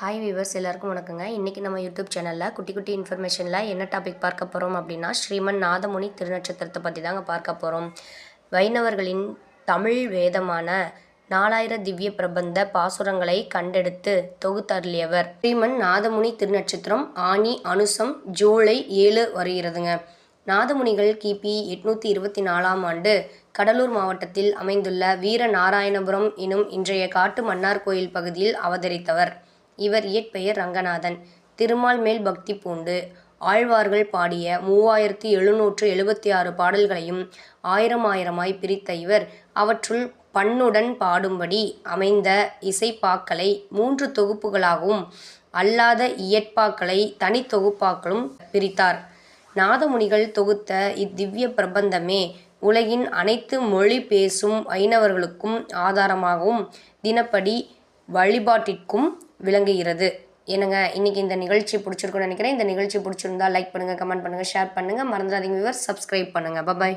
Hi viewers எல்லாருக்கும் வணக்கங்க. இன்றைக்கி நம்ம யூடியூப் சேனலில் குட்டி குட்டி இன்ஃபர்மேஷனில் என்ன டாபிக் பார்க்க போகிறோம் அப்படின்னா ஸ்ரீமன் நாதமுனி திருநட்சத்திரத்தை பற்றி தாங்க பார்க்க போகிறோம் வைணவர்களின் தமிழ் வேதமான நாலாயிர திவ்ய பிரபந்த பாசுரங்களை கண்டெடுத்து தொகுத்தருளியவர் ஸ்ரீமன் நாதமுனி திருநட்சத்திரம் ஆனி அனுசம் ஜூலை ஏழு வருகிறதுங்க. நாதமுனிகள் கிபி எட்நூற்றி இருபத்தி நாலாம் ஆண்டு கடலூர் மாவட்டத்தில் அமைந்துள்ள வீர நாராயணபுரம் எனும் இன்றைய காட்டு மன்னார் கோயில் பகுதியில் அவதரித்தவர். இவர் இயற்பெயர் ரங்கநாதன். திருமால் மேல் பக்தி பூண்டு. ஆழ்வார்கள் பாடிய மூவாயிரத்தி எழுநூற்று எழுபத்தி ஆறு பாடல்களையும் ஆயிரம் ஆயிரமாய் பிரித்த இவர் அவற்றுள் பண்ணுடன் பாடும்படி அமைந்த இசைப்பாக்களை மூன்று தொகுப்புகளாகவும் அல்லாத இயற்பாக்களை தனித்தொகுப்பாக்களும் பிரித்தார். நாதமுனிகள் தொகுத்த இத்திவ்ய பிரபந்தமே உலகின் அனைத்து மொழி பேசும் ஐனவர்களுக்கும் ஆதாரமாகவும் தினப்படி வழிபாட்டிற்கும் விளங்குகிறது. என்னங்க இன்னைக்கு இந்த நிகழ்ச்சி பிடிச்சிருக்குன்னு நினைக்கிறேன். இந்த நிகழ்ச்சி பிடிச்சிருந்தா லைக் பண்ணுங்கள் கமெண்ட் பண்ணுங்கள் ஷேர் பண்ணுங்கள் மறந்துடாதீங்க விவர் சப்ஸ்கிரைப் பண்ணுங்கள் பபாய்